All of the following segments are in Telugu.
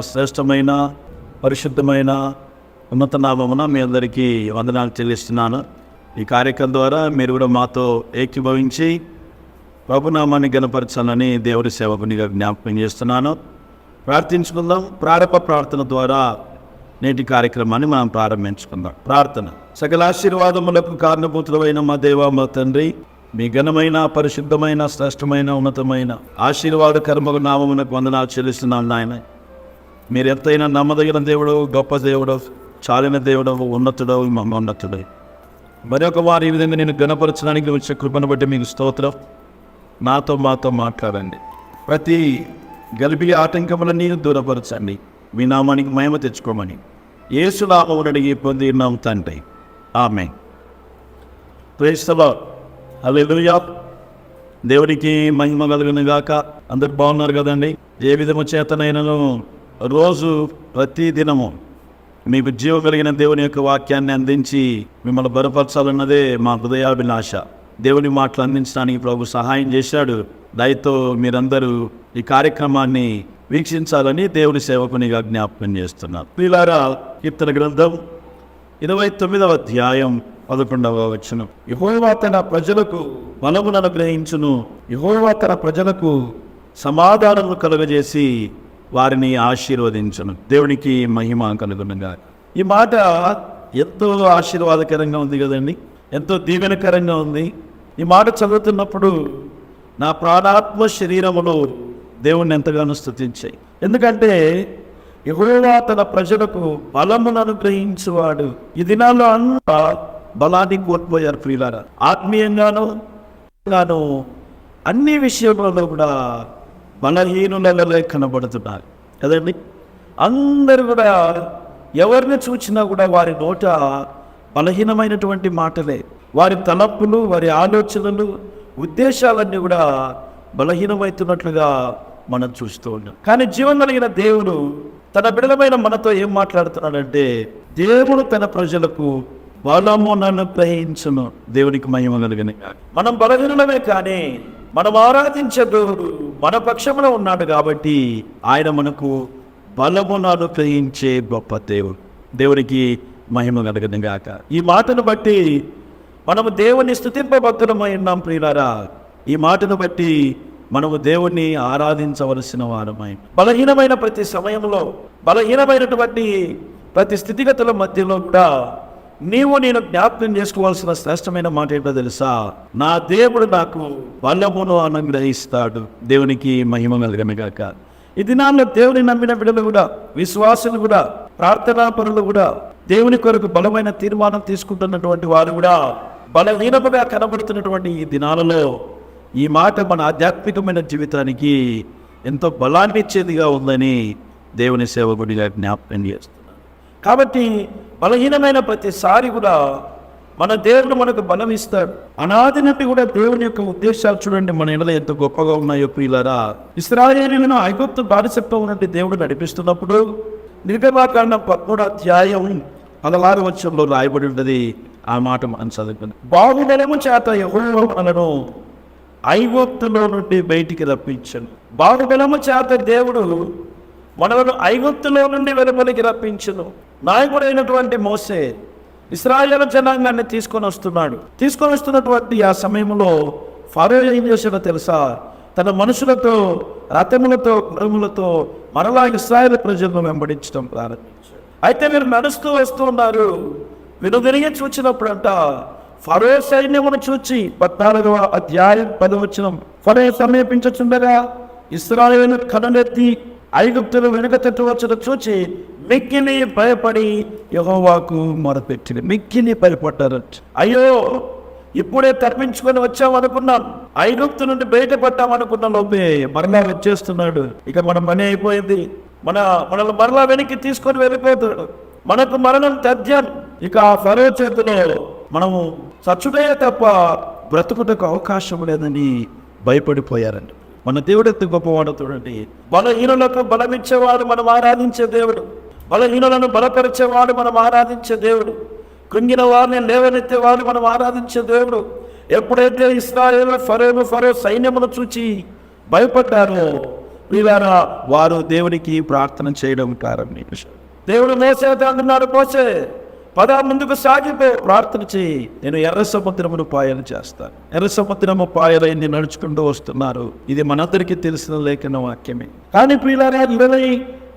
శ్రేష్టమైన పరిశుద్ధమైన ఉన్నత నామమున మీ అందరికీ వందనాలు చెల్లిస్తున్నాను. ఈ కార్యక్రమం ద్వారా మీరు కూడా మాతో ఏకీభవించి ప్రభునామాన్ని గణపరచాలని దేవుడి సేవకునిగా జ్ఞాపకం చేస్తున్నాను. ప్రార్థించుకుందాం. ప్రారంభ ప్రార్థన ద్వారా నేటి కార్యక్రమాన్ని మనం ప్రారంభించుకుందాం. ప్రార్థన. సకల ఆశీర్వాదములకు కారణభూతులమైన మా దేవ మా తండ్రి మీ ఘనమైన పరిశుద్ధమైన శ్రేష్టమైన ఉన్నతమైన ఆశీర్వాద కర్మకు నామమునకు వందనాలు చెల్లిస్తున్నాను నాయన. మీరు ఎంతైనా నమ్మదగిన దేవుడు గొప్ప దేవుడు చాలిన దేవుడు ఉన్నతుడు మమ్మోన్నతుడు మరొక వారు ఈ విధంగా నేను గణపరచడానికి వచ్చే కృపను బట్టి మీకు స్తోత్రం. నాతో మాతో మాట్లాడండి. ప్రతి గలిపి ఆటంకములన్నీ దూరపరచండి. మీ నామానికి మహిమ తెచ్చుకోమని. యేసు నామమును అడిగి పొంది నామ తండ్రి ఆమె ప్రేస్తలో అల్లెలుయా దేవునికి మహిమ కలుగును గాక. అందరు బాగున్నారు కదండి? ఏ విధము చేతనైనను రోజు ప్రతి దినము మీకు జీవం కలిగిన దేవుని యొక్క వాక్యాన్ని అందించి మిమ్మల్ని బలపరచాలన్నదే మా హృదయాభిలాష. దేవుని మాటలు అందించడానికి ప్రభు సహాయం చేశాడు. దయతో మీరందరూ ఈ కార్యక్రమాన్ని వీక్షించాలని దేవుని సేవకునిగా జ్ఞాపకం చేస్తున్నారు. ప్రియులారా కీర్తన గ్రంథం ఇరవై తొమ్మిదవ అధ్యాయం పదకొండవ వచనం. యహోవా తన ప్రజలకు బలమును అనుగ్రహించును. యహోవా తన ప్రజలకు సమాధానము కలుగజేసి వారిని ఆశీర్వదించను. దేవునికి మహిమ కలుగునుగా ఈ మాట ఎంతో ఆశీర్వాదకరంగా ఉంది కదండి. ఎంతో దీవెనకరంగా ఉంది. ఈ మాట చదువుతున్నప్పుడు నా ప్రాణాత్మ శరీరములో దేవుణ్ణి ఎంతగానో స్థుతించాయి ఎందుకంటే యెహోవా తన ప్రజలకు బలమును అనుగ్రహించేవాడు. ఈ దినాల్లో అంతా బలాన్ని కోల్పోయారు ప్రియులారా. ఆత్మీయంగాను గాను అన్ని విషయాలలో కూడా బలహీనులలో కనబడుతున్నారు. కదండి? అందరూ కూడా ఎవరిని చూసినా కూడా వారి నోట బలహీనమైనటువంటి మాటలే. వారి తలపులు వారి ఆలోచనలు ఉద్దేశాలన్నీ కూడా బలహీనమవుతున్నట్లుగా మనం చూస్తూ ఉన్నాం. కానీ జీవం కలిగిన దేవుడు తన బిడలమైన మనతో ఏం మాట్లాడుతున్నాడంటే దేవుడు తన ప్రజలకు బలమునను నన్ను గ్రహించును దేవునికి మహిమ కలిగిన మనం బలహీనమే కానీ మనం ఆరాధించే దేవుడు మన పక్షంలో ఉన్నాడు కాబట్టి ఆయన మనకు బలమును అనుగ్రహించే గొప్ప దేవుడు. దేవునికి మహిమ కలగదు గాక. ఈ మాటను బట్టి మనము దేవుని స్థుతింపభక్తులమై ఉన్నాం ప్రియులారా. ఈ మాటను బట్టి మనము దేవుణ్ణి ఆరాధించవలసిన వారమై. బలహీనమైన ప్రతి సమయంలో బలహీనమైనటువంటి ప్రతి స్థితిగతుల మధ్యలో కూడా నీవు నేను జ్ఞాపకం చేసుకోవాల్సిన శ్రేష్టమైన మాట ఏంటో తెలుసా? నా దేవుడు నాకు బలమును అనుగ్రహిస్తాడు. దేవునికి మహిమ కలిగనగాక ఈ దినాల్లో దేవుని నమ్మిన బిడ్డలు కూడా విశ్వాసులు కూడా ప్రార్థనా పనులు కూడా దేవుని కొరకు బలమైన తీర్మానం తీసుకుంటున్నటువంటి వారు కూడా బలహీనముగా కనబడుతున్నటువంటి ఈ దినాలలో ఈ మాట మన ఆధ్యాత్మికమైన జీవితానికి ఎంతో బలాన్ని ఇచ్చేదిగా ఉందని దేవుని సేవకుడిగా జ్ఞాపకం చేస్తున్నాను కాబట్టి బలహీనమైన ప్రతిసారి కూడా మన దేవుడు మనకు బలం ఇస్తాడు. అనాది నుండి కూడా దేవుని యొక్క ఉద్దేశాలు చూడండి మన ఇళ్ళ ఎంత గొప్పగా ఉన్నాయో ప్రియులరా. ఇస్రాయేలీలను ఐగుప్తు బానిసత్వం నుండి దేవుడు నడిపిస్తున్నప్పుడు నిర్గమాకాండం పదమూడు అధ్యాయం పదహారు వచ్చంలో రాయబడి ఉన్నది. ఆ మాట మనం చదువుకుంది. బాహుబలము చేత ఎవరో మనను ఐగుప్తులో నుండి బయటికి రప్పించను. బాహుబలము చేత దేవుడు మనలను ఐగుప్తులో నుండి వెలుపలికి రప్పించను. నాయకుడైనటువంటి మోసే ఇస్రాయేల్ జనాంగాన్ని తీసుకొని వస్తున్నాడు. తీసుకొని వస్తున్నటువంటి ఆ సమయంలో ఫారో ఏం చేశాడో తెలుసా? తన మనుషులతో రథములతో గుర్రములతో మరలా ఇస్రాయేల్ ప్రజలను వెంబడించడం ప్రారంభించాడు. అయితే మీరు నడుస్తూ వస్తూ ఉన్నారు. వెనుదిరిగి చూచినప్పుడంట ఫరో సైన్యమును చూచి పద్నాలుగవ అధ్యాయం పదవచనం ఫరో సమీపించుచుండగా ఇస్రాయేలు కనులెత్తి ఐగుప్తులు వెనుక తట్టువచ్చును చూచి మిక్కిలి భయపడి యహోవాకు మొరపెట్టింది. మిక్కిలి భయపడ్డారట అయ్యో ఇప్పుడే తప్పించుకొని వచ్చాం అనుకున్నాం. ఐగుప్తు నుండి బయటపడ్డాం అనుకున్న. లోపే మరలా వచ్చేస్తున్నాడు. ఇక మన పని అయిపోయింది. మన మనల్ని మరలా వెనక్కి తీసుకొని వెళ్ళిపోతాడు మనకు మరణం తథ్యం. ఇక ఆ ఫరో చేతిలో మనము చచ్చుడే తప్ప బ్రతుకుటకు అవకాశం లేదని భయపడిపోయారండి. మన దేవుడు ఎంత గొప్పవాడు చూడండి. బలహీనులకు బలమిచ్చేవాడు మనం ఆరాధించే దేవుడు. బలహీనులను బలపరిచేవాడు మనం ఆరాధించే దేవుడు. కృంగిన వారిని లేవనెత్తేవాడు మనం ఆరాధించే దేవుడు. ఎప్పుడైతే ఇస్రాయేల్ ఫరేము ఫరే సైన్యమును చూచి భయపడ్డారో ప్రియులారా వారు దేవునికి ప్రార్థన చేయడం ప్రారంభించారు దేవుడు మోసేత అంటున్నాడు మోసే పద ముందుకు సాగిపో ప్రార్థన చేయి నేను ఎర్ర సముద్రమును పాయలు చేస్తాను. ఎర్ర సముద్రము పాయలైంది నడుచుకుంటూ వస్తున్నారు. ఇది మనందరికీ తెలిసిన లేఖన వాక్యమే. కానీ పిల్లలే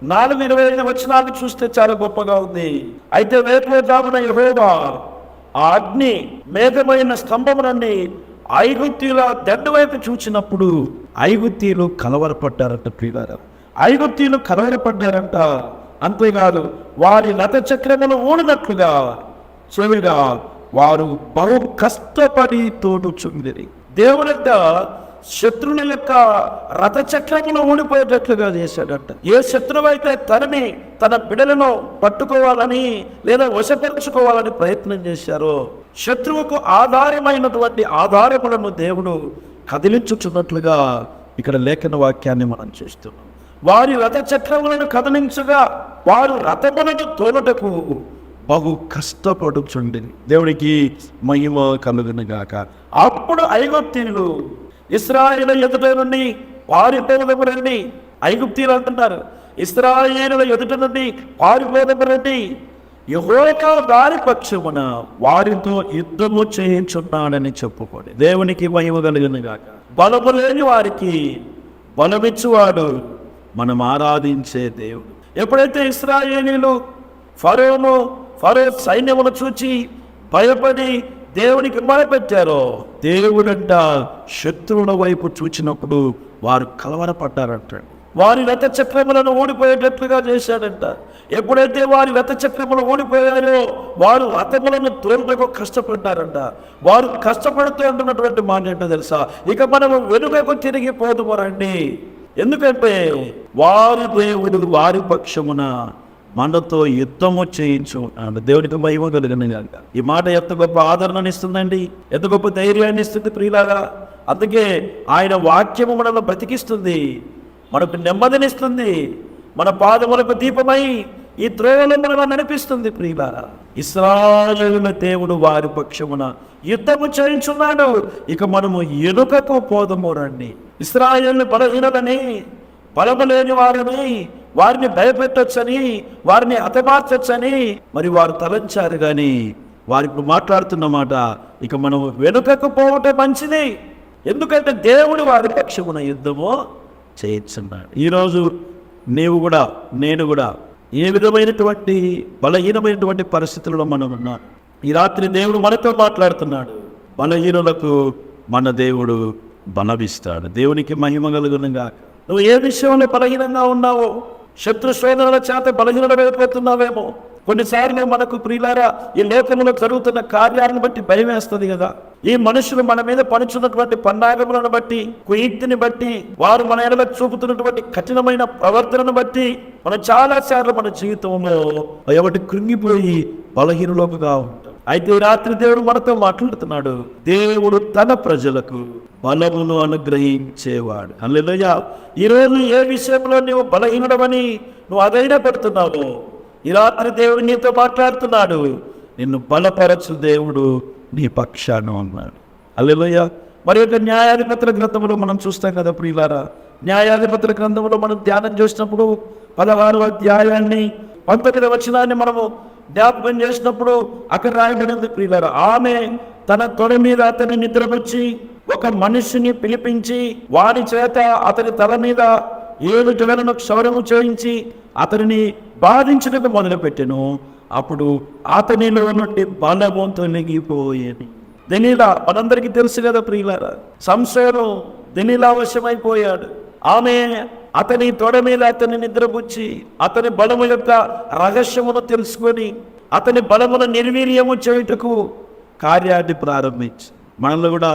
నాలుగు ఇరవై ఐదు వచనాలు చూస్తే చాలా గొప్పగా ఉంది. అయితే వేపేదామున యహోవా ఆ అగ్ని మేఘమైన స్తంభమునని ఐగుప్తుల దండు వైపు చూచినప్పుడు ఐగుత్తీలు కలవరపడ్డారంట ప్రియులారా. ఐగుప్తీలు కలవరపడ్డారంట. అంతేకాదు వారి రథ చక్రములు ఊడినట్లుగా చెవిగా వారు బహు కష్టపడి తోడు తోడుచుంది దేవుడంట శత్రువుల యొక్క రథ చక్రములు చేశాడట ఏ శత్రువు అయితే తనని తన బిడలను పట్టుకోవాలని లేదా వశపరుచుకోవాలని ప్రయత్నం చేశారో శత్రువుకు ఆధారమైనటువంటి ఆధారములను దేవుడు కదిలించుచున్నట్లుగా ఇక్కడ లేఖన వాక్యాన్ని మనం చేస్తున్నాం. వారి రథ చక్రములను కదిలించగా వారు రథములను తోలుటకు బహు కష్టపడుచుండి దేవుడికి మహిమ కలుగునుగాక అప్పుడు ఐగుప్తీయులు ఇస్రాయిల ఎదుట నుండి పారిపోదము రండి. ఐగుప్తీలు అంటున్నారు ఇస్రాయేలుల ఎదుట నుండి పారిపోదము రండి. యెహోవా దారి పక్షమున వారితో యుద్ధము చేయించున్నాడని చెప్పుకోండి. దేవునికి మహిమ కలిగింది కాక బలము లేని వారికి బలమిచ్చువాడు మనం ఆరాధించే దేవుడు. ఎప్పుడైతే ఇస్రాయేలీలు ఫరోను ఫరో సైన్యమును చూచి భయపడి దేవునికి మొరపెట్టారో దేవుడంట శత్రువుల వైపు చూచినప్పుడు వారు కలవరపడ్డారంట. వారి రథ చక్రములను ఓడిపోయేటట్లుగా చేశాడంట. ఎప్పుడైతే వారి రథ చక్రములు ఓడిపోయారో వారు రథములను తోలుటకు కష్టపడ్డారంట. వారు కష్టపడుతూ ఉంటున్నటువంటి మాట ఏంటో తెలుసా? ఇక మనము వెనుకకు తిరిగి రండి. ఎందుకంటే వారి దేవుడు వారి పక్షమున మనతో యుద్ధము చేయించు. అంటే దేవునికి మహిమ కలిగిన ఈ మాట ఎంత గొప్ప ఆదరణ ఇస్తుందండి. ఎంత గొప్ప ధైర్యాన్ని ఇస్తుంది ప్రియులాగా అందుకే ఆయన వాక్యము మనల్ని బ్రతికిస్తుంది. మనకు నెమ్మదినిస్తుంది. మన పాదములకు దీపమై ఈ త్రోవలో మనల్ని నడిపిస్తుంది ప్రియులారా. ఇస్రాయేలుల దేవుడు వారి పక్షమున యుద్ధము చేయించున్నాడు. ఇక మనము ఎనుకకు పోదము రండి. ఇస్రాయేల్ బలహీనలని బలము లేని వారిని వారిని భయపెట్టొచ్చని వారిని హతమార్చొచ్చని మరి వారు తలంచారు కానీ వారు ఇప్పుడు మాట్లాడుతున్న మాట ఇక మనం వెనుకకు పోవటం మంచిది. ఎందుకంటే దేవుడు వారి పక్షమున యుద్ధము చేయించున్నాడు ఈరోజు నీవు కూడా నేను కూడా ఏ విధమైనటువంటి బలహీనమైనటువంటి పరిస్థితుల్లో మనం ఉన్నాం. ఈ రాత్రి దేవుడు మనతో మాట్లాడుతున్నాడు. బలహీనులకు మన దేవుడు బలవిస్తాడు దేవునికి మహిమ కలుగునుగా నువ్వు ఏ విషయంలో బలహీనంగా ఉన్నావో శత్రు శ్రేణుల చేత బలహీనమైపోతున్నావేమో కొన్నిసార్లు మనకు ప్రియులారా ఈ లేఖనంలో జరుగుతున్న కార్యాలను బట్టి భయం వేస్తుంది కదా. ఈ మనుషులు మన మీద పనుచున్నటువంటి పన్నాగములను బట్టి కుయుక్తిని బట్టి వారు మన ఎడల చూపుతున్నటువంటి కఠినమైన ప్రవర్తనను బట్టి మనం చాలా సార్లు మన జీవితంలో ఎవటి కృంగిపోయి బలహీనలోపుగా ఉంటాం. అయితే రాత్రి దేవుడు మనతో మాట్లాడుతున్నాడు. దేవుడు తన ప్రజలకు బలమును అనుగ్రహించేవాడు. హల్లెలూయా. ఈరోజు ఏ విషయంలో నువ్వు బలహీనడమని నువ్వు అదైనా పడుతున్నావు. ఈ రాత్రి దేవుడు నీతో మాట్లాడుతున్నాడు. నిన్ను బలపరచు దేవుడు నీ పక్షాన ఉన్నాడు. అల్లెలోయ మరి యొక్క న్యాయాధిపతుల గ్రంథంలో మనం చూస్తాం కదా ప్రియులారా. న్యాయాధిపతుల గ్రంథంలో మనం ధ్యానం చేసినప్పుడు పదహారు అధ్యాయాన్ని పంతొమ్మిది వచనాన్ని మనము జ్ఞాపకం చేసినప్పుడు అక్కడ రాయబడింది ప్రియులారా. ఆమె తన తొడ మీద అతన్ని నిద్రపుచ్చి ఒక మనిషిని పిలిపించి వారి చేత అతని తల మీద ఏడు జగలను క్షౌరము చేయించి అతనిని బాధించడం మొదలుపెట్టెను. అప్పుడు అతనిలో నుండి బలము తొలగిపోయేది. దెనీలా మనందరికీ తెలుసు కదా ప్రియులారా సంశయం దెనీలా వశమైపోయాడు. ఆమె అతని తొడ మీద అతని నిద్రపుచ్చి అతని బలము యొక్క రహస్యమును తెలుసుకొని అతని బలమును నిర్వీర్యము చేయుటకు కార్యాన్ని ప్రారంభించి మనల్ని కూడా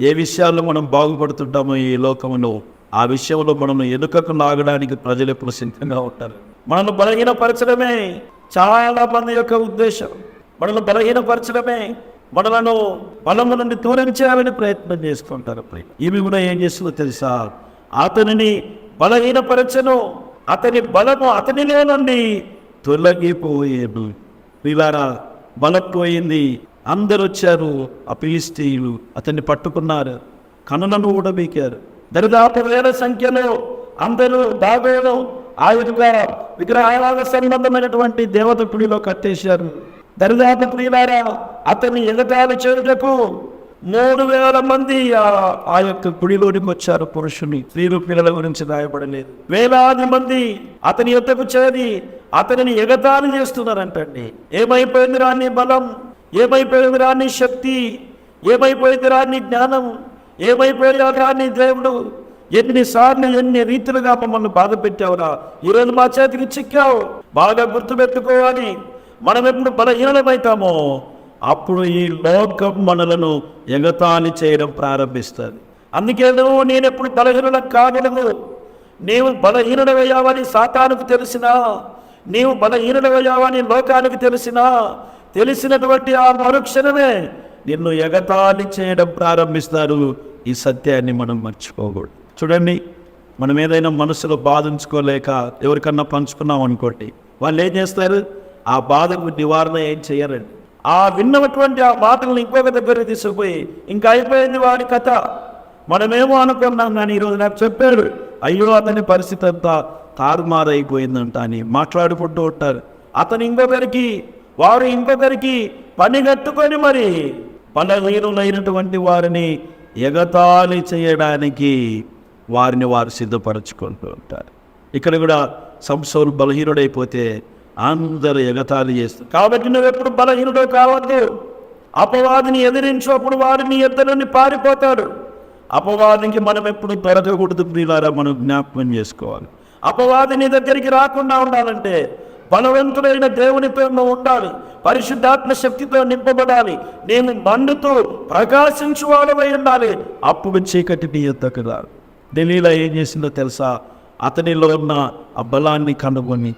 ఏ విషయాల్లో మనం బాగుపడుతుంటామో ఈ లోకంలో ఆ విషయంలో మనం ఎనుకకు లాగడానికి ప్రజలు ఎప్పుడు సిద్ధంగా ఉంటారు? మనల్ని బలహీనపరచడమే చాలా మంది యొక్క ఉద్దేశం. మనల్ని బలహీనపరచడమే మనలను బలము నుండి దూరం చేయాలని ప్రయత్నం చేసుకుంటారు ప్రియులు. ఈమె కూడా ఏం చేస్తుందో తెలుసా? అతనిని బలహీనపరచను అతని బలము అతనిలో నుండి తొలగిపోయేను. ఇలా బలం పోయింది అందరు వచ్చారు ఆ పిలిస్తీయులు అతన్ని పట్టుకున్నారు కనులను ఊడబీకారు. దరిదాపు వేల సంఖ్యలో అందరూ దాగోను ఆ యొక్క విగ్రహాల సంబంధమైనటువంటి దేవత గుడిలో కట్టేశారు. దరిదాపు ప్రియులారా అతని ఎగతాళి చేయుటకు మూడు వేల మంది ఆ- యొక్క గుడిలోనికి వచ్చారు పురుషుని. స్త్రీలు పిల్లల గురించి రాయబడలేదు. వేలాది మంది అతని యొద్దకు చేరి అతనిని ఎగతాళి చేస్తున్నారంటండి. ఏమైపోయింది రాని బలం? ఏమైపోయింది రాని శక్తి ఏమైపోయింది రాని జ్ఞానం ఏమైపోయింది రాని దేవుడు ఎన్నిసార్లు ఎన్ని రీతిలుగా మమ్మల్ని బాధ పెట్టావురా? ఈరోజు మా చేతికి చిక్కావు. బాగా గుర్తుపెట్టుకోవాలి. మనం ఎప్పుడు బలహీనమైతామో అప్పుడు ఈ లోకం మనలను ఎగతాళి చేయడం ప్రారంభిస్తుంది. అందుకే నువ్వు నేను ఎప్పుడు బలహీనుల కాగలవు నీవు బలహీనుడవయ్యావని సాతానికి తెలిసినా నీవు బలహీనుడవయ్యావని లోకానికి తెలిసినా తెలిసినటువంటి ఆ మరుక్షణమే నిన్ను ఎగతాళి చేయడం ప్రారంభిస్తారు. ఈ సత్యాన్ని మనం మర్చిపోకూడదు. చూడండి మనం ఏదైనా మనసులో బాధించుకోలేక ఎవరికన్నా పంచుకున్నాం అనుకోండి వాళ్ళు ఏం చేస్తారు? ఆ బాధకు నివారణ ఏం చేయరండి. ఆ విన్నటువంటి ఆ మాటలను ఇంకొక దగ్గర తీసుకుపోయి ఇంకా అయిపోయింది వారి కథ. మనమేమో అనుకున్నాం కానీ ఈరోజు నాకు చెప్పారు. అయ్యో అతని పరిస్థితి అంతా తారుమారైపోయిందంట అని మాట్లాడుకుంటూ ఉంటారు. అతను ఇంకొకరికి వారు ఇంకొకరికి పనిగట్టుకొని మరి బలహీనులైనటువంటి వారిని ఎగతాళి చేయడానికి వారిని వారు సిద్ధపరచుకుంటూ ఉంటారు. ఇక్కడ కూడా సంసోలు బలహీనుడైపోతే అందరూ ఎగతాళి చేస్తారు కాబట్టి నువ్వు ఎప్పుడు బలహీనుడు కావద్దు. అపవాదిని ఎదిరించు అప్పుడు వారిని ఇద్దరిని నుండి పారిపోతాడు అపవాదికి మనం ఎప్పుడు పెరగకూడదు ప్రియులారా మనం జ్ఞాపకం చేసుకోవాలి. అపవాదిని దగ్గరికి రాకుండా ఉండాలంటే బలవంతుడైన దేవుని పేరును ఉండాలి. పరిశుద్ధాత్మ శక్తితో నింపబడాలి. నేను మండుతూ ప్రకాశించువాడమై ఉండాలి. అప్పుడు చీకటి నీ రాదు. ఢిల్లీలో ఏం చేసిందో తెలుసా? అతనిలో ఉన్న ఆ బలాన్ని కనుగొని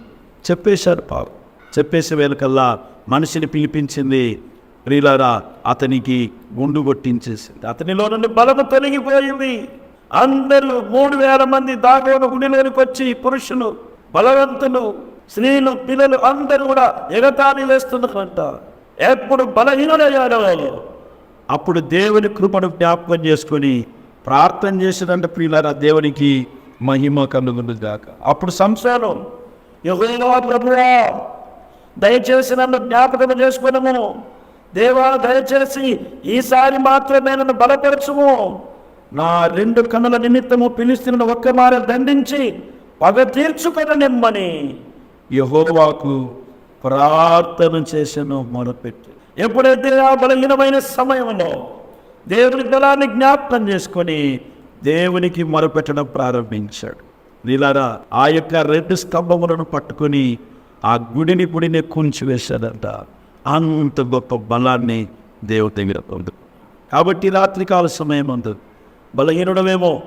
చెప్పేశారు పాపం చెప్పేసే వేళకల్లా మనిషిని పిలిపించింది ప్రియులారా అతనికి గుండు కొట్టించేసింది. అతనిలో నుండి బలము తొలగిపోయింది. అందరూ మూడు వేల మంది దాగోన గుడిలోనికి వచ్చి పురుషులు బలవంతులు స్త్రీలు పిల్లలు అందరూ కూడా ఎగతాళి వేస్తున్నారంట ఎప్పుడు బలహీనులయ్యారో అప్పుడు దేవుని కృపను జ్ఞాపకం చేసుకొని ప్రార్థన చేసినంటే ప్రియులారా దేవునికి మహిమ కలుగును గాక. అప్పుడు సంసారం యెహోవా ప్రభువా దయచేసి నన్ను జ్ఞాపకం చేసుకున్నాము దేవా దయచేసి ఈసారి మాత్రమే నన్ను బలపరచుము. నా రెండు కన్నుల నిమిత్తము పిలుస్తున్న ఒక్క మార దండించి పగ తీర్చుకొని నిమ్మని యహోవాకు ప్రార్థన చేసను మొదలుపెట్టి ఎప్పుడైతే ఆ బలహీనమైన సమయంలో దేవుని బలాన్ని జ్ఞాపకం చేసుకొని దేవునికి మొరపెట్టడం ప్రారంభించాడు. నీలారా ఆ యొక్క రెండు స్తంభములను పట్టుకొని ఆ గుడిని గుడిని కూల్చివేశాడంట అంత గొప్ప బలాన్ని దేవుడి దగ్గర పొందు కాబట్టి రాత్రికాల సమయం అందు బలహీనుడమేమో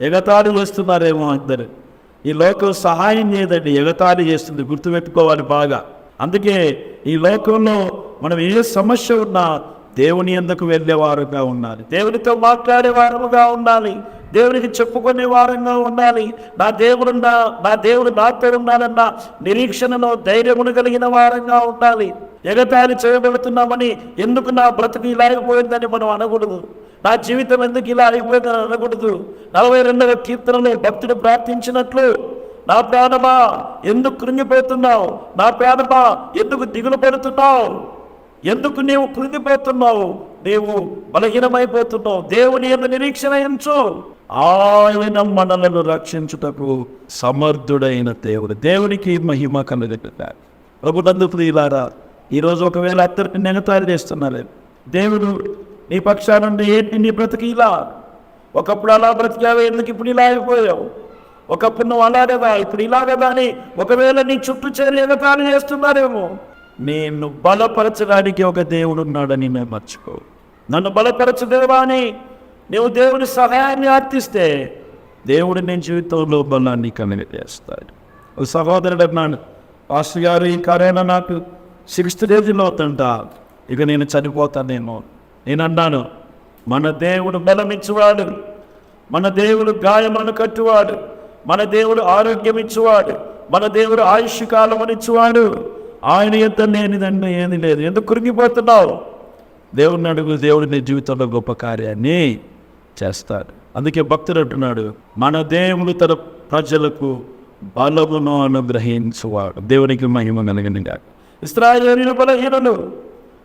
ఎగతాడు వస్తున్నారేమో అందరు. ఈ లోకం సహాయం చేయదండి ఎగతాళి చేస్తుంది గుర్తుపెట్టుకోవాలి బాగా. అందుకే ఈ లోకంలో మనం ఏ సమస్య ఉన్నా దేవుని ఎందుకు వెళ్ళేవారుగా ఉండాలి? దేవునితో మాట్లాడేవారుగా ఉండాలి. దేవునికి చెప్పుకునే వారంగా ఉండాలి. నా దేవుడు నా దేవుడు నాతో ఉన్నాడన్న నిరీక్షణలో ధైర్యమును కలిగిన వారంగా ఉండాలి. ఎగతాళి చేయబడుతున్నామని ఎందుకు నా బ్రతుకు ఇలాగపోయిందని మనం అనకూడదు. నా జీవితం ఎందుకు ఇలా అయిపోయిందని అనకూడదు. నలభై రెండవ కీర్తనలో భక్తుడు ప్రార్థించినట్లు నా ప్రాణమా ఎందుకు కృంగిపోతున్నావు? నా ప్రాణమా ఎందుకు దిగులు పెడుతున్నావు? ఎందుకు నీవు కృంగిపోతున్నావు? నీవు బలహీనమైపోతున్నావు. దేవుని ఎందు నిరీక్షణ ఎంచు. ఆయన మనలను రక్షించుటకు సమర్థుడైన దేవుడు. దేవునికి మహిమ కలుగుతున్నారు ప్రభునందు ప్రియులారా ఈరోజు ఒకవేళ అత్తరిని నెగతారు చేస్తున్నారు దేవుడు నీ పక్షానండి ఏంటి నీ బ్రతికి ఇలా ఒకప్పుడు అలా బ్రతికావు ఎందుకు ఇప్పుడు ఇలా అయిపోయావు? ఒకప్పుడు నువ్వు అలా కదా ఇప్పుడు ఇలా కదా అని ఒకవేళ నీ చుట్టూ చేరి ఎగతాళి చేస్తున్నారేమో? నేను బలపరచడానికి ఒక దేవుడు ఉన్నాడని మేము మర్చిపో. నన్ను బలపరచు దేవా అని నువ్వు దేవుని సహాయాన్ని అర్థిస్తే దేవుడు నేను జీవితంలో బలాన్ని కలిగజేస్తాడు ఒక సహోదరుడు అన్నాడు పాస్టర్ గారు ఈ కరైనా నాకు సిక్స్త్ డేజ్లో అవుతుంటా ఇక నేను చనిపోతానేమో. నేను అన్నాను మన దేవుడు బలమిచ్చువాడు మన దేవుడు గాయమను కట్టువాడు మన దేవుడు ఆరోగ్యం ఇచ్చువాడు మన దేవుడు ఆయుష్ కాలం ఇచ్చువాడు ఆయన ఎంత లేనిదంటే ఏది లేదు. ఎందుకు కురిగిపోతున్నావు? దేవుడిని అడుగు దేవుడు నీ జీవితంలో గొప్ప కార్యాన్ని చేస్తాడు. అందుకే భక్తుడు అంటున్నాడు మన దేవుడు తన ప్రజలకు బలమును అనుగ్రహించువాడు. దేవునికి మహిమ కలిగిన ఇస్రాయలు బలహీనలు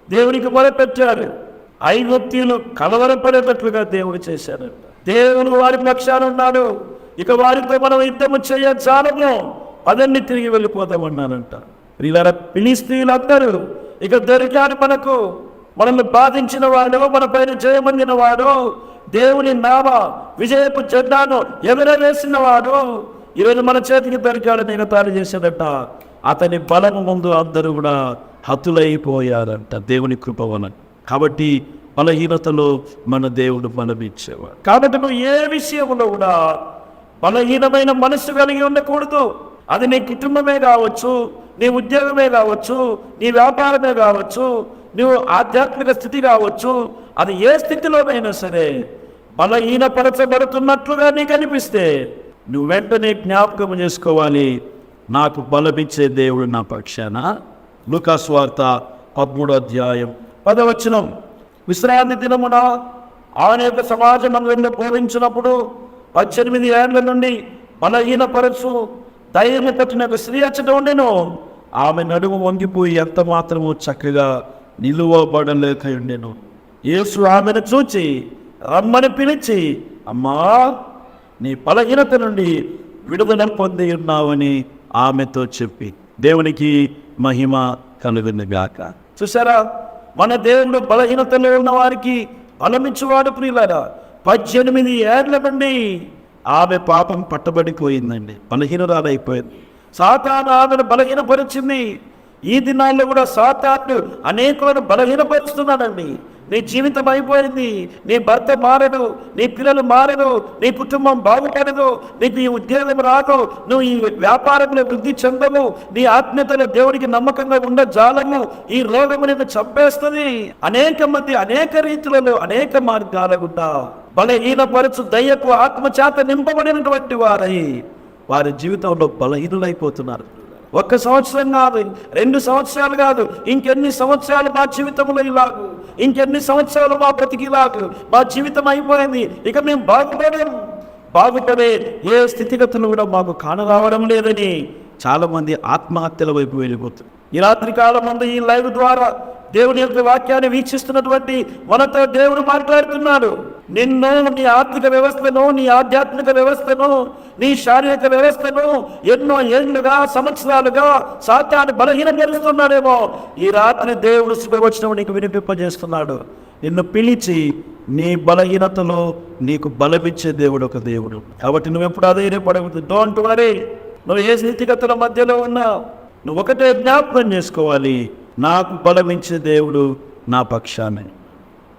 దేవునికి మొరపెట్టారు. ఐగుప్తీయులు కలవరపడేటట్లుగా దేవుడు చేశాడంట. దేవుడు వారి పక్షాన ఉన్నాడు. ఇక వారితో మనం యుద్ధము చేయచాలము పదన్ని తిరిగి వెళ్ళిపోతామన్నారంట ఇలా ఫిలిస్తీన్లు అందరూ ఇక దొరికాడు మనకు. మనల్ని బాధించిన వాడు మన పైన జయమందిన వాడు దేవుని నామ విజయపు జెండాను ఎగరవేసిన వాడు ఈరోజు మన చేతికి దొరికాడు తయారు చేశాడట. అతని బలం ముందు అందరూ కూడా హతులైపోయారంట దేవుని కృప వలన. కాబట్టి బలహీనతలో మన దేవుడు మనమిచ్చేవాడు. కాబట్టి నువ్వు ఏ విషయంలో కూడా బలహీనమైన మనసు కలిగి ఉండకూడదు. అది నీ కుటుంబమే కావచ్చు నీ ఉద్యోగమే కావచ్చు నీ వ్యాపారమే కావచ్చు నువ్వు ఆధ్యాత్మిక స్థితి కావచ్చు అది ఏ స్థితిలోనైనా సరే బలహీనపరచబడుతున్నట్లుగా నీకు అనిపిస్తే నువ్వు వెంటనే జ్ఞాపకం చేసుకోవాలి నాకు బలమిచ్చే దేవుడు నా పక్షాన. లూకాస్ వార్త పదమూడో అధ్యాయం పదవచనం. విశ్రాంతి దినమున ఆయన యొక్క సమాజం అందరిని బోధించినప్పుడు పద్దెనిమిది ఏళ్ళ నుండి బలహీనపరచు ధైర్యం తట్టిన ఒక స్త్రీ అచ్చట ఉండేను. ఆమె నడుము వంగిపోయి ఎంత మాత్రము చక్కగా నిలువబడలేక ఉండేను. యేసు ఆమెను చూచి రమ్మని పిలిచి అమ్మా నీ బలహీనత నుండి విడుదల పొంది ఉన్నావని ఆమెతో చెప్పి దేవునికి మహిమ కలుగును గాక చూసారా మన దేవుడు బలహీనతలో ఉన్న వారికి బలమిచ్చువాడు ప్రియులారా. పద్దెనిమిది ఏళ్ళ నుండి ఆమె పాపం పట్టబడిపోయిందండి. బలహీనురాలైపోయింది. సాతాను ఆమెను బలహీనపరిచింది. ఈ దినాల్లో కూడా సాతాను అనేకులను బలహీనపరుస్తున్నాడండి. నీ జీవితం అయిపోయింది. నీ భర్త మారదు. నీ పిల్లలు మారదు. నీ కుటుంబం బాగుపడదు. నీకు ఈ ఉద్యోగం రాదు. నువ్వు ఈ వ్యాపారంలో వృద్ధి చెందవు. నీ ఆత్మీయతలో దేవుడికి నమ్మకంగా ఉండ జాలము ఈ రోగము నిన్ను చంపేస్తుంది. అనేక మంది అనేక రీతులలో అనేక మార్గాల గుండా బలహీనపరచు దయ్యకు ఆత్మచేత నింపబడినటువంటి వారై. వారి జీవితంలో బలహీనులైపోతున్నారు. ఒక్క సంవత్సరం కాదు రెండు సంవత్సరాలు కాదు ఇంకెన్ని సంవత్సరాలు మా జీవితంలో ఇలాగు ఇంకెన్ని సంవత్సరాలు మా బ్రతికిలాగు మా జీవితం అయిపోయింది ఇక మేము బాగుపడలేము. బాగుపడే ఏ స్థితిగతులు కూడా మాకు కానరావడం లేదని చాలామంది ఆత్మహత్యల వైపు వెళ్ళిపోతుంది ఈ రాత్రి కాలం ఈ లైవ్ ద్వారా దేవుని యొక్క వాక్యాన్ని వీక్షిస్తున్నటువంటి మనతో దేవుడు మాట్లాడుతున్నాడు. నిన్ను నీ ఆర్థిక వ్యవస్థను నీ ఆధ్యాత్మిక వ్యవస్థను నీ శారీరక వ్యవస్థను ఎన్నో ఏళ్ళుగా సంవత్సరాలుగా సాత్యాన్ని బలహీనపరుస్తున్నాడేమో ఈ రాత్రి దేవుడు శుభవచనం నీకు వినిపింపజేస్తున్నాడు. నిన్ను పిలిచి నీ బలహీనతలో నీకు బలమిచ్చే దేవుడు ఒక దేవుడు. కాబట్టి నువ్వు ఎప్పుడు అధైర్యపడవద్దు. డోంట్ వరీ నువ్వు ఏ స్థితిగతుల మధ్యలో ఉన్నావు నువ్వు ఒకటే జ్ఞాపకం చేసుకోవాలి. నాకు బలమించిన దేవుడు నా పక్షాన్ని.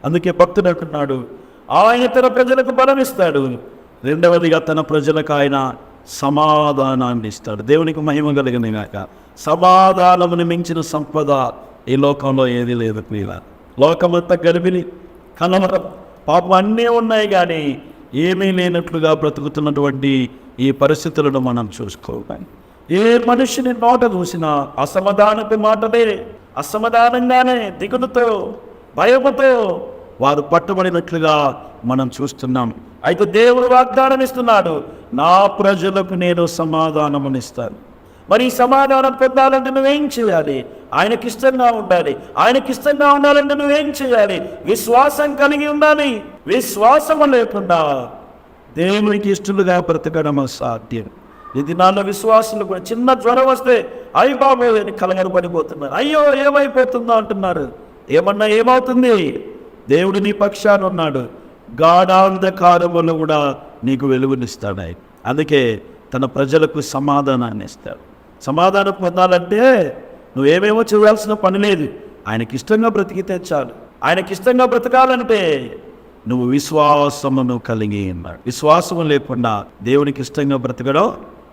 అందుకే భక్తుడు అంటున్నాడు ఆయన తన ప్రజలకు బలమిస్తాడు. రెండవదిగా తన ప్రజలకు ఆయన సమాధానాన్ని ఇస్తాడు. దేవునికి మహిమ కలిగిన గాక. సమాధానమును మించిన సంపద ఈ లోకంలో ఏది లేదు ప్రియుల లోకమంతా గర్భిణి కలవరం పాపం అన్నీ ఉన్నాయి కానీ ఏమీ లేనట్లుగా బ్రతుకుతున్నటువంటి ఈ పరిస్థితులను మనం చూసుకోవాలి. ఏ మనిషిని నోట చూసినా అసమాధానపు మాటలే అసమాధానంగానే దిగులుతో భయముతో వారు పట్టుబడినట్లుగా మనం చూస్తున్నాం. అయితే దేవుడు వాగ్దానం ఇస్తున్నాడు నా ప్రజలకు నేను సమాధానమునిస్తాను. మరి ఈ సమాధానం పొందాలంటే నువ్వేం చేయాలి? ఆయనకి ఇష్టంగా ఉండాలి. ఆయనకి ఇష్టంగా ఉండాలంటే నువ్వేం చేయాలి? విశ్వాసం కలిగి ఉండాలి. విశ్వాసము లేకుండా దేవునికి ఇష్టలుగా బ్రతకడం అసాధ్యం ఈ దినాల్లో విశ్వాసులు కూడా చిన్న జ్వరం వస్తే అయ్యి బాబు అని పడిపోతున్నారు. అయ్యో ఏమైపోతుందో అంటున్నారు. ఏమన్నా ఏమవుతుంది? దేవుడు నీ పక్షాన ఉన్నాడు. గాఢాంధకారములు కూడా నీకు వెలుగునిస్తాడు ఆయన అందుకే తన ప్రజలకు సమాధానాన్ని ఇస్తాడు. సమాధానం పొందాలంటే నువ్వేమేమో చేయాల్సిన పని లేదు. ఆయనకి ఇష్టంగా బ్రతికితే చాలు. ఆయనకి ఇష్టంగా బ్రతకాలంటే నువ్వు విశ్వాసమును కలిగి ఉన్నాడు విశ్వాసము లేకుండా దేవునికి ఇష్టంగా బ్రతకడం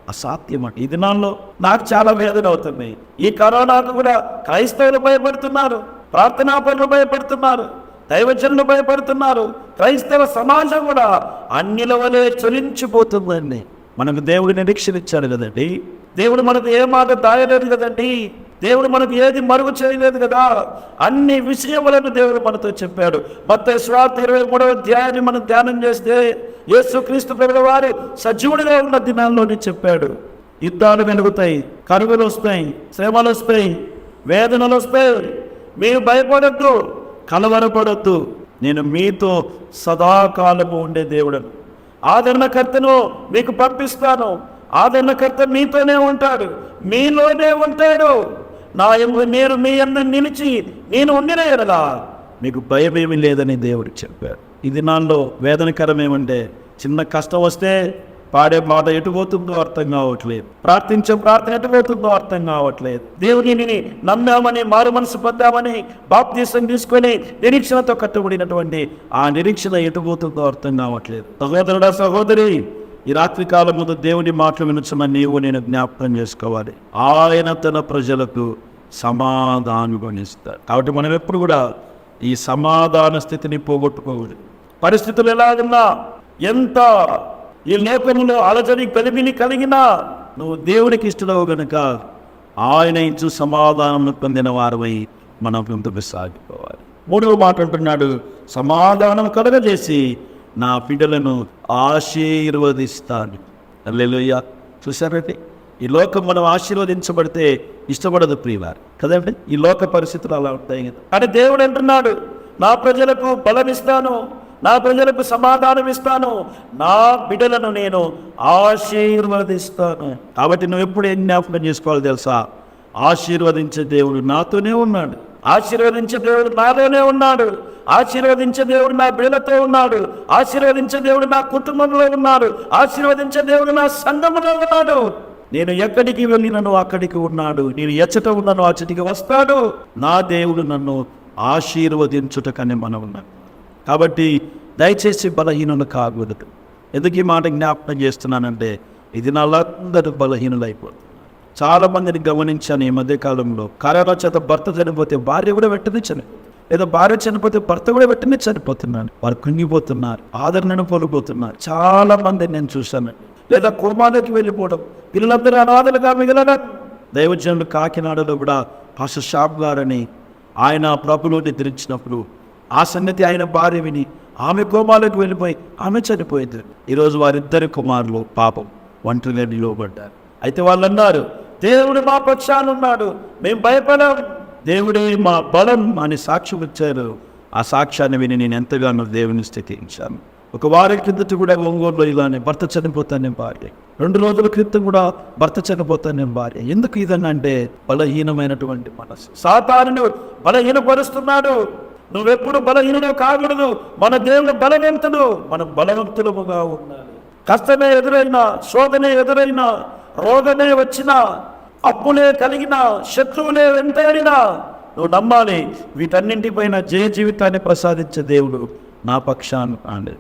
అసాధ్యం అంట ఈ దినాల్లో నాకు చాలా వేదన అవుతుంది. ఈ కరోనాకు కూడా క్రైస్తవులు భయపడుతున్నారు ప్రార్థనా పనులు భయపడుతున్నారు దైవజనులు భయపడుతున్నారు క్రైస్తవ సమాజం కూడా అన్నిల వలె చలించిపోతుందండి. మనకు దేవుడు నిరీక్షణ ఇచ్చాడు కదండి. దేవుడు మనకు ఏ మాట దాయలేదు కదండి? దేవుడు మనకు ఏది మరుగు చేయలేదు కదా. అన్ని విషయములను దేవుడు మనతో చెప్పాడు. మొత్తం స్వార్థ ఇరవై మూడవ అధ్యాయాన్ని మనం ధ్యానం చేస్తే యేసుక్రీస్తు ప్రభుల వారు సజీవుడిగా ఉన్న దినాల్లోనే చెప్పాడు. యుద్ధాలు వెలుగుతాయి కరువులు వస్తాయి శ్రమలు వస్తాయి వేదనలు వస్తాయి. మీరు భయపడద్దు కలవరపడద్దు. నేను మీతో సదాకాలము ఉండే దేవుడను ఆదరణకర్తను మీకు పంపిస్తాను. ఆదరణకర్త మీతోనే ఉంటాడు. మీలోనే ఉంటాడు. నా ఎందు మీరు మీ అన్న నిలిచి నేను ఉండిన ఎడలా మీకు భయమేమి లేదని దేవుడు చెప్పారు ఇది నాలో వేదనకరం ఏమంటే చిన్న కష్టం వస్తే పాడే మాట ఎటు పోతుందో అర్థం కావట్లేదు. ప్రార్థించే ప్రార్థన ఎటు పోతుందో అర్థం కావట్లేదు. దేవుని నమ్మామని మారు మనసు పొందామని బాప్తీసం తీసుకొని నిరీక్షణతో కట్టబడినటువంటి ఆ నిరీక్షణ ఎటు పోతుందో అర్థం కావట్లేదు. సహోదరుడా సహోదరి ఈ రాత్రి కాలం ముందు దేవుని మాటలు వినొచ్చమని నీవు నేను జ్ఞాపకం చేసుకోవాలి. ఆయన తన ప్రజలకు సమాధానం కాబట్టి మనం ఎప్పుడు కూడా ఈ సమాధాన స్థితిని పోగొట్టుకోకూడదు. పరిస్థితులు ఎలాగున్నా ఎంత ఈ లేఖనంలో అలజడి కలిమిని కలిగినా నువ్వు దేవునికి ఇష్టడవు గనుక ఆయన ఇచ్చు సమాధానం పొందిన వారమై మనం ముందుకు సాగిపోవాలి. మూడవ మాట అంటున్నాడు సమాధానం కలగజేసి నా బిడ్డలను ఆశీర్వదిస్తాను. అల్లెలుయ్య చూసారండి ఈ లోకం మనం ఆశీర్వదించబడితే ఇష్టపడదు ప్రియువారు కదండి? ఈ లోక పరిస్థితులు అలా ఉంటాయి కదా. కానీ దేవుడు అంటున్నాడు నా ప్రజలకు బలమిస్తాను నా ప్రజలకు సమాధానం ఇస్తాను నా బిడ్డలను నేను ఆశీర్వదిస్తాను. కాబట్టి నువ్వు ఎప్పుడు ఏం జ్ఞాపకం చేసుకోవాలి తెలుసా? ఆశీర్వదించే దేవుడు నాతోనే ఉన్నాడు. ఆశీర్వదించే దేవుడు నాలోనే ఉన్నాడు. ఆశీర్వదించే దేవుడు నా బిడ్డలతో ఉన్నాడు. ఆశీర్వదించే దేవుడు నా కుటుంబంలో ఉన్నాడు. ఆశీర్వదించే దేవుడు నా సంఘంలో ఉన్నాడు. నేను ఎక్కడికి వెళ్ళినను అక్కడికి ఉన్నాడు. నేను ఎచ్చట ఉన్నాను అచ్చటికి వస్తాడు. నా దేవుడు నన్ను ఆశీర్వదించుటకనే మనం ఉన్నాం. కాబట్టి దయచేసి బలహీనులు కాకూడదు. ఎందుకు ఈ మాట జ్ఞాపకం చేస్తున్నానంటే ఇది నాళ్ళందరూ బలహీనులైపోతుంది చాలా మందిని గమనించాను ఈ మధ్యకాలంలో కాలంలో. చేత భర్త చనిపోతే భార్య కూడా వెంటనే చని లేదా భార్య చనిపోతే భర్త కూడా వెంటనే చనిపోతున్నాను వారు కుంగిపోతున్నారు ఆదరణను కోల్పోతున్నారు. చాలా మంది నేను చూశాను. లేదా కుమార్కి వెళ్ళిపోవడం. పిల్లలందరూ అనాథలుగా మిగిలిన దైవజనులు కాకినాడలో కూడా పాస్టర్ షాప్ గారని ఆయన ప్రభులోని నిద్రించినప్పుడు ఆ సంగతి ఆయన భార్య విని ఆమె కోమాలకు వెళ్ళిపోయి ఆమె చనిపోయింది. ఈరోజు వారిద్దరి కుమారులు పాపం ఒంటరిగా నిలువబడ్డారు. అయితే వాళ్ళు అన్నారు దేవుడు మా పక్షాన ఉన్నాడు మేము భయపడం. దేవుడే మా బలం అని సాక్ష్యం ఇచ్చారు ఆ సాక్ష్యాన్ని విని నేను ఎంతగానో దేవుని స్థితించాను. ఒక వారం కిందట కూడా ఒంగోలులో ఇలానే భర్త చనిపోతానే భార్య. రెండు రోజుల క్రితం కూడా భర్త చనిపోతానే భార్య. ఎందుకు ఇదన్నా బలహీనమైనటువంటి మనసు. సాతాను బలహీనపరుస్తున్నాడు. నువ్వెప్పుడు బలహీనుడు కాకూడదు. మన దేవుడు బలవంతుడు. మనం బలవంతులముగా ఉండాలి. కష్టమే ఎదురైనా శోధనే ఎదురైనా రోగమే వచ్చినా అప్పులే కలిగినా శత్రువులే వెంటాడినా నువ్వు నమ్మాలి వీటన్నింటిపైన జయ జీవితాన్ని ప్రసాదించే దేవుడు నా పక్షాన్ని అండి.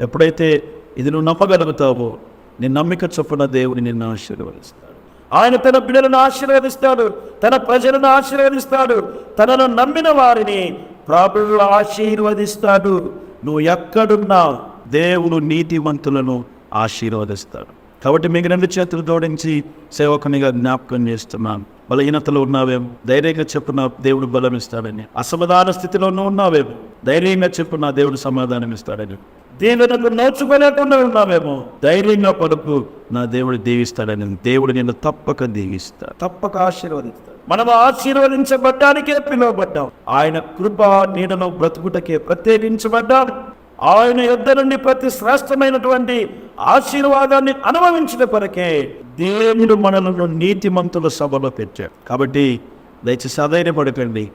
ఎప్పుడైతే ఇది నువ్వు నమ్మగలుగుతావో నీ నమ్మిక చొప్పున దేవుని నిన్ను ఆశీర్వదిస్తాడు. ఆయన తన బిడ్డలను ఆశీర్వదిస్తాడు తన ప్రజలను ఆశీర్వదిస్తాడు తనను నమ్మిన వారిని ప్రభువు ఆశీర్వదిస్తాడు. నువ్వు ఎక్కడున్నా దేవుడు నీతివంతులను ఆశీర్వదిస్తాడు. కాబట్టి మీకు రెండు చేతులు జోడించి సేవకునిగా జ్ఞాపకం చేస్తున్నాను బలహీనతలో ఉన్నావేమో. ధైర్యంగా చెప్పు నా దేవుడు బలం ఇస్తాడని. అసమాధాన స్థితిలో ఉన్నావేమో. ధైర్యంగా చెప్పు నా దేవుడు సమాధానం ఇస్తాడని. దీవెనకు నేర్చుకోలేకుండా ఉన్నామేమో ధైర్యంగా పడుపు నా దేవుడు దీవిస్తాడని. దేవుడు నిన్ను తప్పక దీవిస్తాడు. తప్పక ఆశీర్వదిస్తాడు. మనం ఆశీర్వదించబడ్డానికే పిలువబడ్డాం. ఆయన కృప నీడలో బ్రతుకుటకే ప్రత్యేకించబడ్డాం. ఆయన యుద్ధ నుండి ప్రతి శ్రేష్టమైనటువంటి ఆశీర్వాదాన్ని అనుభవించిన కొరకే దేవుడు మనలను నీతిమంతుల సభలో పెట్టాడు కాబట్టి దయచేసి అధైర్యపడకండి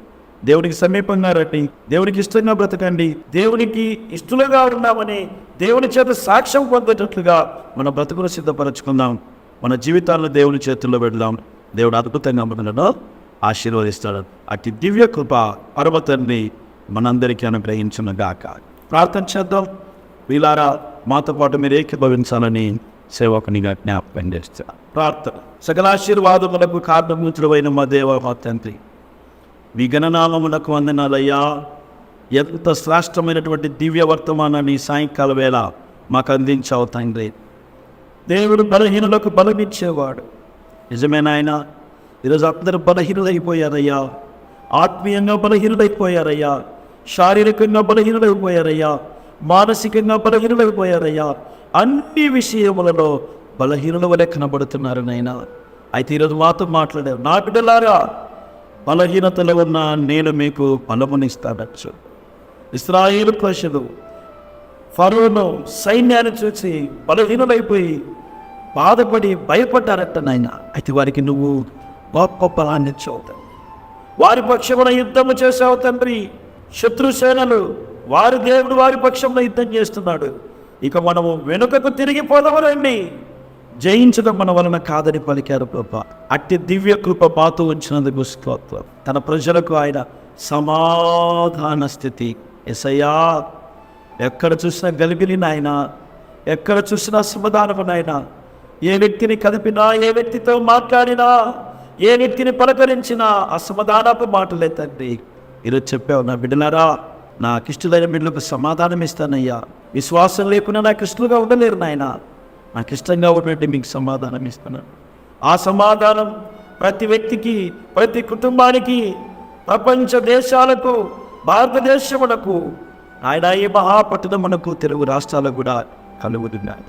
దేవునికి సమీపంగా రండి. దేవునికి ఇష్టంగా బ్రతకండి. దేవునికి ఇష్టలుగా ఉన్నామని దేవుని చేత సాక్ష్యం పొందేటట్లుగా మన బ్రతుకును సిద్ధపరచుకుందాం. మన జీవితాలను దేవుని చేతుల్లో పెడదాం. దేవుడు అద్భుతంగా మనలను ఆశీర్వదిస్తాడు. అతి దివ్య కృప పరమ మనందరికీ అనుగ్రహించిన గాక ప్రార్థన చేద్దాం. వీలారా మాతో పాటు మీరు ఏకీభవించాలని సేవకునిగా జ్ఞాపకం చేస్తా. ప్రార్థన. సకలాశీర్వాదములకు కారణముచుడైన మా దేవ మా తండ్రి మీ గణనామములకు వందనాలయ్యా. ఎంత శ్రేష్టమైనటువంటి దివ్య వర్తమానాన్ని సాయంకాల వేళ మాకు అందించావు తండ్రి. దేవుడు బలహీనులకు బలమిచ్చేవాడు. నిజమే నాయన ఈరోజు అందరూ బలహీనులైపోయారయ్యా. ఆత్మీయంగా బలహీనులైపోయారయ్యా. శారీరకంగా బలహీనులైపోయారయ్యా మానసికంగా బలహీనులైపోయారయ్యా అన్ని విషయములలో బలహీనుల వలె కనబడుతున్నారు నాయన. అయితే ఈరోజు మాతో మాట్లాడారు. నా బిడ్డలారా బలహీనతలో ఉన్న నేను మీకు బలమునిస్తానచ్చు. ఇస్రాయిల్ ప్రజలు ఫరువును సైన్యాన్ని చూసి బలహీనులైపోయి బాధపడి భయపడ్డారట నాయన. అయితే వారికి నువ్వు గొప్ప బలాన్ని వారి పక్షమున యుద్ధము చేసావు తండ్రి. శత్రుసేనలు వారు వారి దేవుడు వారి పక్షంలో యుద్ధం చేస్తున్నాడు. ఇక మనము వెనుకకు తిరిగిపోదవరండి జయించడం మన వలన కాదని పలికారు కృప అట్టి దివ్య కృప మాతో ఉంచినందుకు స్తోత్రం. తన ప్రజలకు ఆయన సమాధాన స్థితి. ఎసయ్యా ఎక్కడ చూసినా గలిబిలి నాయన ఎక్కడ చూసినా సమాధానము నాయన ఏ వ్యక్తిని కదిపినా ఏ వ్యక్తితో మాట్లాడినా ఏ వ్యక్తిని పలకరించినా అసమాధానపు మాటలే తండ్రి. ఈరోజు చెప్పావు. నా బిడ్డలారా నాకు ఇష్టమైన బిడ్డలకు సమాధానం ఇస్తానయ్యా. విశ్వాసం లేకుండా నాకు ఇష్టలుగా ఉండలేరు నాయన. నాకు ఇష్టంగా ఉన్నట్టు మీకు సమాధానం ఇస్తున్నాను ఆ సమాధానం ప్రతి వ్యక్తికి ప్రతి కుటుంబానికి ప్రపంచ దేశాలకు భారతదేశమునకు ఆయన పట్టుదం మనకు తెలుగు రాష్ట్రాలకు కూడా కలుగుతున్నాయి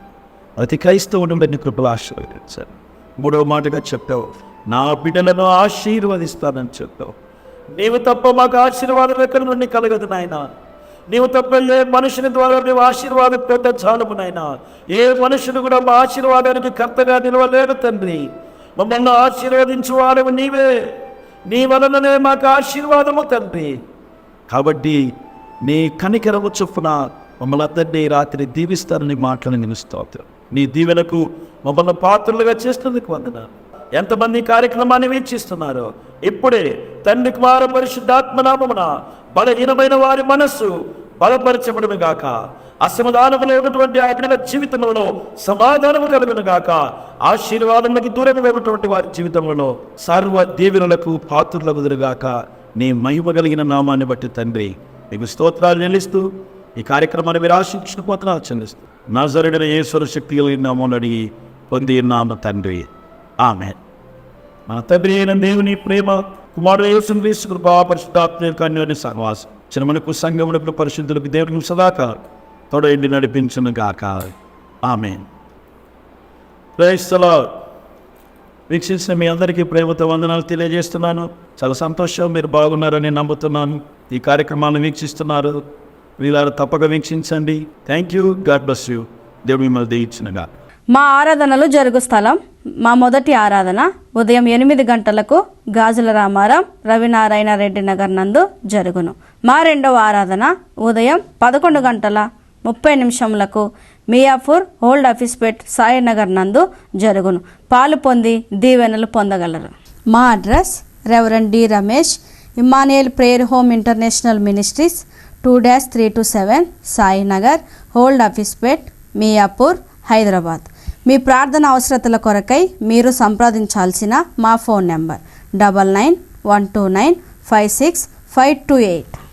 ప్రతి క్రైస్తవుడు బిడ్డ కృపలు ఆశీర్వదించారు మూడవ మాటగా చెప్పావు నా బిడ్డలను ఆశీర్వదిస్తానని చెప్పావు. నీవు తప్ప మాకు ఆశీర్వాదం ఎక్కడ నుండి కలగదు నాయన. నీవు తప్ప ఏ మనుషుని ద్వారా నీవు ఆశీర్వాదం పెద్ద చాలము నాయన. ఏ మనుషుడు కూడా మా ఆశీర్వాదానికి కర్తగా నిలవలేడు తండ్రి. మమ్మల్ని ఆశీర్వదించు వాడము నీవే. నీ వలననే మాకు ఆశీర్వాదము తండ్రి. కాబట్టి నీ కనికరము చొప్పున మమ్మల్ని అందరినీ రాత్రి దీవిస్తారని మాటలు నిలుస్తావు నీ దీవెనకు మమ్మల్ని పాత్రలుగా చేస్తున్నందుకు వందనాలు. ఎంతమంది కార్యక్రమాన్ని వీక్షిస్తున్నారు ఇప్పుడే తండ్రి కుమార పరిశుద్ధాత్మనామమున బలహీనమైన వారి మనస్సు బలపరచబడును గాక అసమాధానములు ఉన్నటువంటి ఆయన జీవితంలో సమాధానము కలుగును గాక ఆశీర్వాదములకు దూరమైనటువంటి వారి జీవితంలో సర్వ దీవెనలకు పాత్రులకు గాక నీ మహిమ కలిగిన నామాన్ని బట్టి తండ్రి మీకు స్తోత్రాలు నిలుస్తూ ఈ కార్యక్రమాన్ని మీరు ఆశించిన పోతనాలు చెల్లిస్తూ నజరుడిన ఈశ్వర శక్తి కలిగిన నామని అడిగి పొంది నామ తండ్రి. ఆమె మన తండ్రి అయిన దేవుని ప్రేమ కుమారుడు యేసుని క్రీస్తు కృపా పరిశుద్ధాత్మ కన్యోని సహవాసం చిన్నమనకు సంగమునకు పరిశుద్ధులకు దేవునికి సదాక తొడయండి నడిపించును గాక. ఆమె క్రైస్తలో వీక్షించిన మీ అందరికీ ప్రేమతో వందనాలు తెలియజేస్తున్నాను. చాలా సంతోషం మీరు బాగున్నారని నమ్ముతున్నాను. ఈ కార్యక్రమాన్ని వీక్షిస్తున్నారు. వీళ్ళారు తప్పక వీక్షించండి. Thank you God bless you దేవుడు మిమ్మల్ని దీయించినగా మా ఆరాధనలు జరుగు స్థలం. మా మొదటి ఆరాధన ఉదయం ఎనిమిది గంటలకు గాజుల రామారాం రవినారాయణ రెడ్డి నగర్ నందు జరుగును. మా రెండవ ఆరాధన ఉదయం పదకొండు గంటల ముప్పై నిమిషములకు మియాపూర్ ఓల్డ్ ఆఫీస్పేట్ సాయి నగర్ నందు జరుగును. పాలు పొంది దీవెనలు పొందగలరు. మా address reverend D Ramesh Immanuel prayer home international ministries two dash three two seven Sainagar old old Hafeezpet Miyapur Hyderabad. మీ ప్రార్థన అవసరతల కొరకై మీరు సంప్రదించాల్సిన మా phone number double nine one two nine five six five two eight.